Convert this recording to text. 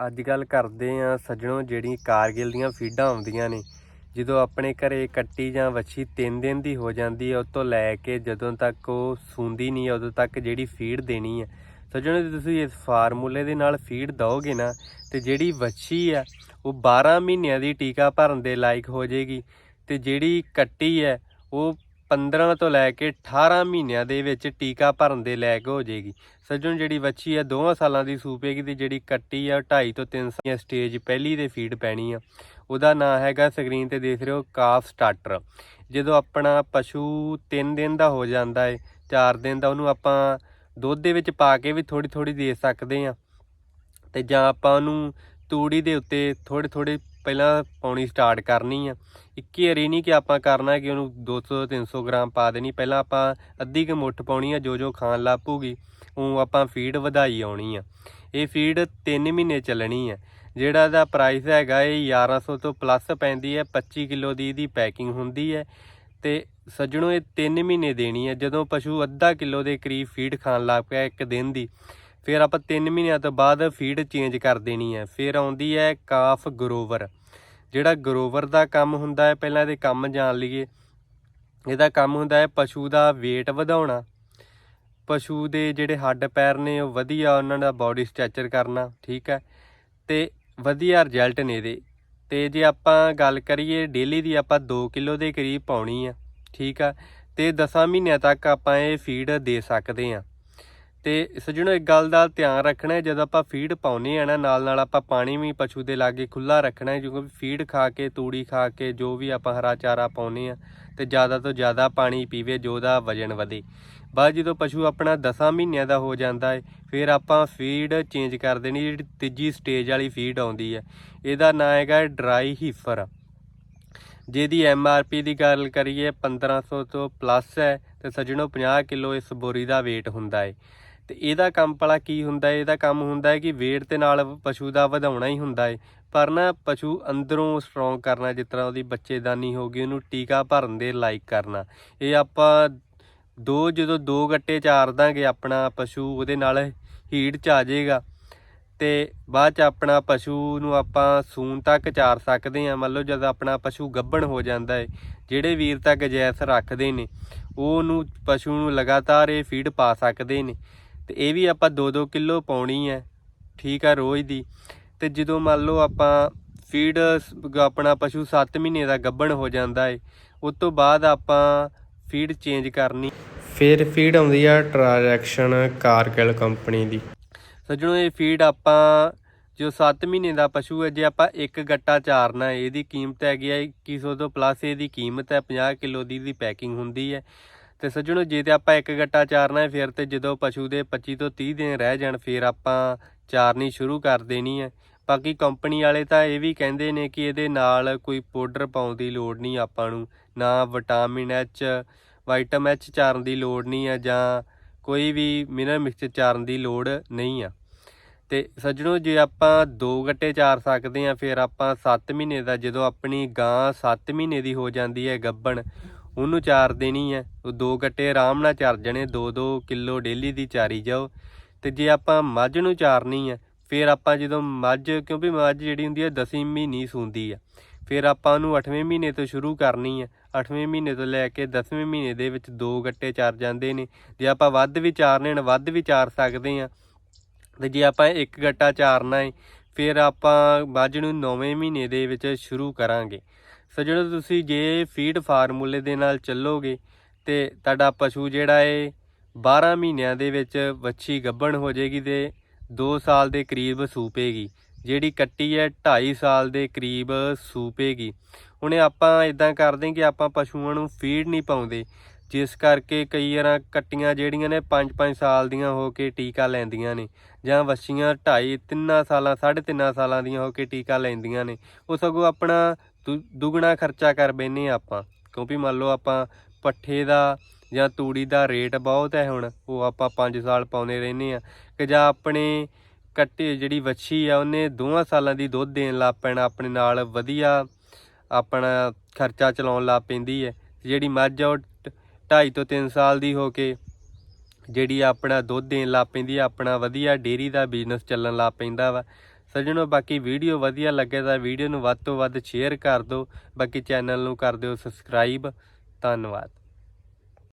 ਅੱਜ ਕੱਲ ਕਰਦੇ ਆ ਸੱਜਣੋ ਜਿਹੜੀ ਕਾਰਗਿਲ ਦੀਆਂ ਫੀਡਾਂ ਆਉਂਦੀਆਂ ਨੇ ਜਦੋਂ ਆਪਣੇ ਘਰੇ ਕੱਟੀ ਜਾਂ ਵੱਛੀ 3 ਦਿਨ ਦੀ ਹੋ ਜਾਂਦੀ ਹੈ ਉਸ ਤੋਂ ਲੈ ਕੇ ਜਦੋਂ ਤੱਕ ਉਹ ਸੂੰਦੀ ਨਹੀਂ ਹੈ, ਉਦੋਂ ਤੱਕ ਜਿਹੜੀ ਫੀਡ ਦੇਣੀ ਹੈ। ਸੱਜਣੋ ਜੇ ਤੁਸੀਂ ਇਸ ਫਾਰਮੂਲੇ ਦੇ ਨਾਲ ਫੀਡ ਦਓਗੇ ਨਾ ਤੇ ਜਿਹੜੀ ਵੱਛੀ ਆ ਉਹ 12 ਮਹੀਨਿਆਂ ਦੀ ਟੀਕਾ ਭਰਨ ਦੇ ਲਾਇਕ ਹੋ ਜਾਏਗੀ ਤੇ ਜਿਹੜੀ ਕੱਟੀ ਹੈ ਉਹ 15 ਤੋਂ ਲੈ ਕੇ 18 ਮਹੀਨਿਆਂ ਦੇ ਵਿੱਚ ਟੀਕਾ ਭਰਨ ਦੇ ਲਾਇਕ ਹੋ ਜਾਏਗੀ ਸੱਜਣ, ਜਿਹੜੀ ਵੱਛੀ ਹੈ ਦੋਵਾਂ ਸਾਲਾਂ ਦੀ ਸੂਪੇਗੀ ਤੇ ਜਿਹੜੀ ਕੱਟੀ ਆ 2.5 ਤੋਂ 3 ਸਾਲ ਸਟੇਜ ਪਹਿਲੀ ਦੇ ਫੀਡ ਪੈਣੀ ਆ। ਉਹਦਾ ਨਾਂ ਹੈਗਾ ਸਕਰੀਨ ਤੇ ਦੇਖ ਰਹੇ ਹੋ, ਕਾਫ ਸਟਾਰਟਰ ਜਦੋਂ ਆਪਣਾ ਪਸ਼ੂ 3 ਦਿਨ ਦਾ ਹੋ ਜਾਂਦਾ ਹੈ 4 ਦਿਨ ਦਾ, ਉਹਨੂੰ ਆਪਾਂ ਦੁੱਧ ਦੇ ਵਿੱਚ ਪਾ ਕੇ ਵੀ ਥੋੜੀ ਥੋੜੀ ਦੇ ਸਕਦੇ ਆ। ਤੇ ਜਾਂ ਆਪਾਂ ਉਹਨੂੰ ਤੂੜੀ ਦੇ ਉੱਤੇ ਥੋੜੇ ਥੋੜੇ ਪਹਿਲਾਂ ਪਾਉਣੀ ਸਟਾਰਟ ਕਰਨੀ ਆ। ਇੱਕੀ ਵਾਰੀ ਨਹੀਂ ਕਿ ਆਪਾਂ ਕਰਨਾ ਕਿ ਉਹਨੂੰ 200 300 ਗ੍ਰਾਮ ਪਾ ਦੇਣੀ। ਪਹਿਲਾਂ ਆਪਾਂ ਅੱਧੀ ਕੁ ਮੁੱਠ ਪਾਉਣੀ ਆ, ਜੋ ਜੋ ਖਾਣ ਲੱਗ ਪਊਗੀ ਉਹ ਆਪਾਂ ਫੀਡ ਵਧਾਈ ਆਉਣੀ ਆ। ਇਹ ਫੀਡ 3 ਮਹੀਨੇ ਚੱਲਣੀ ਆ। ਜਿਹੜਾ ਇਹਦਾ ਪ੍ਰਾਈਸ ਹੈਗਾ, ਇਹ 1100 ਤੋਂ ਪਲੱਸ ਪੈਂਦੀ ਹੈ 25 ਕਿਲੋ ਦੀ ਇਹਦੀ ਪੈਕਿੰਗ ਹੁੰਦੀ ਹੈ ਤੇ ਸੱਜਣੋ, ਇਹ 3 ਮਹੀਨੇ ਦੇਣੀ ਹੈ ਜਦੋਂ ਪਸ਼ੂ ਅੱਧਾ ਕਿਲੋ ਦੇ ਕਰੀਬ ਫੀਡ ਖਾਣ ਲੱਗ ਪਿਆ ਇੱਕ ਦਿਨ ਦੀ ਫਿਰ ਆਪਾਂ 3 ਮਹੀਨਿਆਂ ਤੋਂ ਬਾਅਦ ਫੀਡ ਚੇਂਜ ਕਰ ਦੇਣੀ ਹੈ। ਫਿਰ ਆਉਂਦੀ ਹੈ ਕਾਫ ਗਰੋਵਰ ਜਿਹੜਾ ਗਰੋਵਰ ਦਾ ਕੰਮ ਹੁੰਦਾ ਹੈ, ਪਹਿਲਾਂ ਇਹਦੇ ਕੰਮ ਜਾਣ ਲਈਏ। ਇਹਦਾ ਕੰਮ ਹੁੰਦਾ ਹੈ ਪਸ਼ੂ ਦਾ weight ਵਧਾਉਣਾ। ਪਸ਼ੂ ਦੇ ਜਿਹੜੇ ਹੱਡ ਪੈਰ ਨੇ, ਉਹ ਵਧੀਆ ਉਹਨਾਂ ਦਾ ਬਾਡੀ ਸਟਰਕਚਰ ਕਰਨਾ, ਠੀਕ ਹੈ। ਤੇ ਵਧੀਆ ਰਿਜ਼ਲਟ ਨੇ ਇਹਦੇ। ਤੇ ਜੇ ਆਪਾਂ ਗੱਲ ਕਰੀਏ ਡੇਲੀ ਦੀ ਆਪਾਂ 2 ਕਿਲੋ ਦੇ ਕਰੀਬ ਪਾਉਣੀ ਆ, ਠੀਕ ਆ। ਤੇ 10 ਮਹੀਨਿਆਂ ਤੱਕ ਆਪਾਂ ਇਹ ਫੀਡ ਦੇ ਸਕਦੇ ਆ। ਤੇ ਸੱਜਣੋ ਇੱਕ ਗੱਲ ਦਾ ਧਿਆਨ ਰੱਖਣਾ ਹੈ, ਜਦੋਂ ਆਪਾਂ ਫੀਡ ਪਾਉਨੇ ਆ ਨਾ ਨਾਲ ਨਾਲ ਆਪਾਂ ਪਾਣੀ ਵੀ ਪਸ਼ੂ ਦੇ ਲਾਗੇ ਖੁੱਲਾ ਰੱਖਣਾ ਹੈ ਕਿਉਂਕਿ ਫੀਡ ਖਾ ਕੇ ਤੂੜੀ ਖਾ ਕੇ ਜੋ ਵੀ ਆਪਾਂ ਹਰਾ ਚਾਰਾ ਪਾਉਨੇ ਆ ਤੇ ਜ਼ਿਆਦਾ ਤੋਂ ਜ਼ਿਆਦਾ ਪਾਣੀ ਪੀਵੇ ਜੋ ਦਾ ਵਜਨ ਵਧੇ। ਬਾਅਦ ਜਦੋਂ ਪਸ਼ੂ ਆਪਣਾ 10 ਮਹੀਨਿਆਂ ਦਾ ਹੋ ਜਾਂਦਾ ਹੈ ਫਿਰ ਆਪਾਂ ਫੀਡ ਚੇਂਜ ਕਰ ਦੇਣੀ ਜਿਹੜੀ ਤੀਜੀ ਸਟੇਜ ਵਾਲੀ ਫੀਡ ਆਉਂਦੀ ਹੈ। ਇਹਦਾ ਨਾਂ ਹੈਗਾ ਡਰਾਈ ਹੀਫਰ। ਜਿਹਦੀ ਐਮ ਆਰ ਪੀ ਦੀ ਗੱਲ ਕਰੀਏ 1500 ਤੋਂ ਪਲੱਸ ਹੈ ਤੇ ਸੱਜਣੋ 50 ਕਿਲੋ ਇਸ ਬੋਰੀ ਦਾ weight ਹੁੰਦਾ ਹੈ। ਤੇ ਇਹਦਾ ਕੰਮ ਭਲਾ ਕੀ ਹੁੰਦਾ ਹੈ? ਇਹਦਾ ਕੰਮ ਹੁੰਦਾ ਹੈ ਕਿ weight ਤੇ ਨਾਲ ਪਸ਼ੂ ਦਾ ਵਧਾਉਣਾ ਹੀ ਹੁੰਦਾ ਹੈ। ਪਰ ਨਾ ਪਸ਼ੂ ਅੰਦਰੋਂ ਸਟਰੋਂਗ ਕਰਨਾ, ਜਿਸ ਤਰ੍ਹਾਂ ਉਹਦੀ ਬੱਚੇਦਾਨੀ ਹੋ ਗਈ, ਉਹਨੂੰ ਟੀਕਾ ਭਰਨ ਦੇ ਲਾਇਕ ਕਰਨਾ। ਇਹ ਆਪਾਂ ਦੋ, ਜਦੋਂ ਦੋ ਗੱਟੇ ਚਾਰ ਦਾਂਗੇ, ਆਪਣਾ ਪਸ਼ੂ ਉਹਦੇ ਨਾਲ ਹੀਟ ਚ ਆ ਜਾਏਗਾ। ਤੇ ਬਾਅਦ ਚ ਆਪਣਾ ਪਸ਼ੂ ਨੂੰ ਆਪਾਂ ਸੂਨ ਤੱਕ ਚਾਰ ਸਕਦੇ ਹਾਂ। ਮੰਨ ਲਓ ਜਦ ਆਪਣਾ ਪਸ਼ੂ ਗੱਭਣ ਹੋ ਜਾਂਦਾ ਹੈ, ਜਿਹੜੇ ਵੀਰ ਤੱਕ ਜੈਸ ਰੱਖਦੇ ਨੇ, ਉਹ ਨੂੰ ਪਸ਼ੂ ਨੂੰ ਲਗਾਤਾਰ ਇਹ ਫੀਡ ਪਾ ਸਕਦੇ ਨੇ। ਤੇ ਇਹ ਵੀ ਆਪਾਂ 2-2 ਕਿਲੋ ਪਾਉਣੀ ਹੈ। ਠੀਕ ਆ ਰੋਜ਼ ਦੀ। ਤੇ ਜਦੋਂ ਮੰਨ ਲਓ ਆਪਾਂ ਫੀਡ ਆਪਣਾ ਪਸ਼ੂ 7 ਮਹੀਨੇ ਦਾ ਗੱਭਣ ਹੋ ਜਾਂਦਾ ਹੈ ਉਸ ਤੋਂ ਬਾਅਦ ਆਪਾਂ ਫੀਡ ਚੇਂਜ ਕਰਨੀ। ਫਿਰ ਫੀਡ ਆਉਂਦੀ ਆ ਟ੍ਰਾਂਜੈਕਸ਼ਨ ਕਾਰਗਿਲ ਕੰਪਨੀ ਦੀ। ਸੱਜਣੋ ਇਹ ਫੀਡ ਆਪਾਂ ਜੋ 7 ਮਹੀਨੇ ਦਾ ਪਸ਼ੂ ਹੈ ਜੇ ਆਪਾਂ ਇੱਕ ਗੱਟਾ ਚਾਰਨਾ ਇਹਦੀ ਕੀਮਤ ਹੈਗੀ ਹੈ 2100 ਤੋਂ ਪਲੱਸ ਇਹਦੀ ਕੀਮਤ ਹੈ 50 ਕਿਲੋ ਦੀ ਦੀ ਪੈਕਿੰਗ ਹੁੰਦੀ ਹੈ। ਤੇ ਸੱਜਣੋ, ਜੇ ਤੇ ਆਪਾਂ ਇੱਕ ਗੱਟਾ ਚਾਰਨਾ ਹੈ, ਫਿਰ ਤੇ ਜਦੋਂ ਪਸ਼ੂ ਦੇ 25 ਤੋਂ 30 ਦਿਨ ਰਹਿ ਜਾਣ, ਫਿਰ ਆਪਾਂ ਚਾਰਨੀ ਸ਼ੁਰੂ ਕਰ ਦੇਣੀ ਹੈ। ਬਾਕੀ ਕੰਪਨੀ ਵਾਲੇ ਤਾਂ ਇਹ ਵੀ ਕਹਿੰਦੇ ਨੇ ਕਿ ਇਹਦੇ ਨਾਲ ਕੋਈ ਪਾਊਡਰ ਪਾਉਣ ਦੀ ਲੋੜ ਨਹੀਂ ਆਪਾਂ ਨੂੰ, ਨਾ ਵਿਟਾਮਿਨ ਐਚ, ਵਾਈਟਮ ਐਚ ਚਾਰਨ ਦੀ ਲੋੜ ਨਹੀਂ ਹੈ, ਜਾਂ ਕੋਈ ਵੀ ਮਿਨਰਲ ਮਿਕਸਚਰ ਚਾਰਨ ਦੀ ਲੋੜ ਨਹੀਂ ਆ। ਤੇ ਸੱਜਣੋ, ਜੇ ਆਪਾਂ ਦੋ ਗੱਟੇ ਚਾਰ ਸਕਦੇ ਆ ਫਿਰ ਆਪਾਂ 7 ਮਹੀਨੇ ਦਾ, ਜਦੋਂ ਆਪਣੀ ਗਾਂ 7 ਮਹੀਨੇ ਦੀ ਹੋ ਜਾਂਦੀ ਹੈ ਗੱਬਣ ਉਹਨੂੰ ਚਾਰ ਦੇਣੀ ਹੈ ਉਹ ਦੋ ਗੱਟੇ ਆਰਾਮ ਨਾਲ ਚਰ ਜਣੇ 2-2 ਕਿਲੋ ਡੇਲੀ ਦੀ ਚਾਰੀ ਜਾਓ। ਤੇ ਜੇ ਆਪਾਂ ਮੱਝ ਨੂੰ ਚਾਰਨੀ ਹੈ ਫਿਰ ਆਪਾਂ ਜਦੋਂ ਮੱਝ, ਕਿਉਂਕਿ ਮੱਝ ਜਿਹੜੀ ਹੁੰਦੀ ਹੈ 10ਵੀਂ ਮਹੀਨੇ ਸੂੰਦੀ ਆ ਫਿਰ ਆਪਾਂ ਉਹਨੂੰ 8ਵੇਂ ਮਹੀਨੇ ਤੋਂ ਸ਼ੁਰੂ ਕਰਨੀ ਹੈ 8ਵੇਂ ਮਹੀਨੇ ਤੋਂ ਲੈ ਕੇ 10ਵੇਂ ਮਹੀਨੇ ਦੇ ਵਿੱਚ ਦੋ ਗੱਟੇ ਚਾਰ ਜਾਂਦੇ ਨੇ। ਜੇ ਆਪਾਂ ਵੱਧ ਵੀ ਚਾਰਨੇ ਨੇ ਵੱਧ ਵੀ ਚਾਰ ਸਕਦੇ ਆ, ਤੇ ਜੇ ਆਪਾਂ ਇੱਕ ਗੱਟਾ ਚਾਰਨਾ ਹੈ ਫਿਰ ਆਪਾਂ ਮੱਝ ਨੂੰ 9ਵੇਂ ਮਹੀਨੇ ਦੇ ਵਿੱਚ ਸ਼ੁਰੂ ਕਰਾਂਗੇ। ਸੋ ਸੱਜਣੋ ਤੁਸੀਂ ਜੇ ਫੀਡ ਫਾਰਮੂਲੇ ਦੇ ਨਾਲ ਚੱਲੋਗੇ ਤੇ ਤੁਹਾਡਾ ਪਸ਼ੂ ਜਿਹੜਾ ਏ 12 ਮਹੀਨਿਆਂ ਦੇ ਵਿੱਚ ਵੱਛੀ ਗੱਭਣ ਹੋ ਜਾਏਗੀ ਤੇ 2 ਸਾਲ ਦੇ ਕਰੀਬ ਸੂਪੇਗੀ, ਜਿਹੜੀ ਕੱਟੀ ਹੈ 2.5 ਸਾਲ ਦੇ ਕਰੀਬ ਸੂਪੇਗੀ। ਹੁਣੇ ਆਪਾਂ ਇਦਾਂ ਕਰਦੇ ਕਿ ਆਪਾਂ ਪਸ਼ੂਆਂ ਨੂੰ ਫੀਡ ਨਹੀਂ ਪਾਉਂਦੇ, ਜਿਸ ਕਰਕੇ ਕਈ ਵਾਰਾਂ ਕੱਟੀਆਂ ਜਿਹੜੀਆਂ ਨੇ 5-5 ਸਾਲ ਦੀਆਂ ਹੋ ਕੇ ਟੀਕਾ ਲੈਂਦੀਆਂ ਨੇ, ਜਾਂ ਵੱਛੀਆਂ 2.5 3 ਸਾਲਾਂ 3.5 ਸਾਲਾਂ ਦੀਆਂ ਹੋ ਕੇ ਟੀਕਾ ਲੈਂਦੀਆਂ ਨੇ। ਉਹ ਸਗੋਂ ਆਪਣਾ ਦੁੱਗਣਾ ਖਰਚਾ ਕਰ ਬੈਨੇ ਆਪਾਂ। ਕਿਉਂਕਿ ਮੰਨ ਲਓ ਆਪਾਂ ਪੱਠੇ ਦਾ ਜਾਂ ਤੂੜੀ ਦਾ ਰੇਟ ਬਹੁਤ ਹੈ ਹੁਣ, ਉਹ ਆਪਾਂ 5 ਸਾਲ ਪਾਉਂਦੇ ਰਹਿੰਦੇ ਆ। ਕਿ ਜਾਂ ਆਪਣੇ ਕੱਟੇ ਜਿਹੜੀ ਵੱਛੀ ਆ, ਉਹਨੇ ਦੋਵਾਂ ਸਾਲਾਂ ਦੀ ਦੁੱਧ ਦੇਣ ਲੱਗ ਪੈਣਾ ਆਪਣੇ ਨਾਲ, ਵਧੀਆ ਆਪਣਾ ਖਰਚਾ ਚਲਾਉਣ ਲੱਗ ਪੈਂਦੀ ਹੈ। ਜਿਹੜੀ ਮੱਝ ਆ, ਉਹ 2.5 ਤੋਂ 3 ਸਾਲ ਦੀ ਹੋ ਕੇ ਜਿਹੜੀ ਆਪਣਾ ਦੁੱਧ ਦੇਣ ਲੱਗ ਪੈਂਦੀ ਆ ਆਪਣਾ ਵਧੀਆ ਡੇਅਰੀ ਦਾ ਬਿਜ਼ਨਸ ਚੱਲਣ ਲੱਗ ਪੈਂਦਾ ਵਾ। ਸੱਜਣੋ ਬਾਕੀ ਵੀਡੀਓ ਵਧੀਆ ਲੱਗੇ ਤਾਂ ਵੀਡੀਓ ਨੂੰ ਵੱਧ ਤੋਂ ਵੱਧ ਸ਼ੇਅਰ ਕਰ ਦਿਓ। ਬਾਕੀ ਚੈਨਲ ਨੂੰ ਕਰ ਦਿਓ ਸਬਸਕ੍ਰਾਈਬ ਧੰਨਵਾਦ।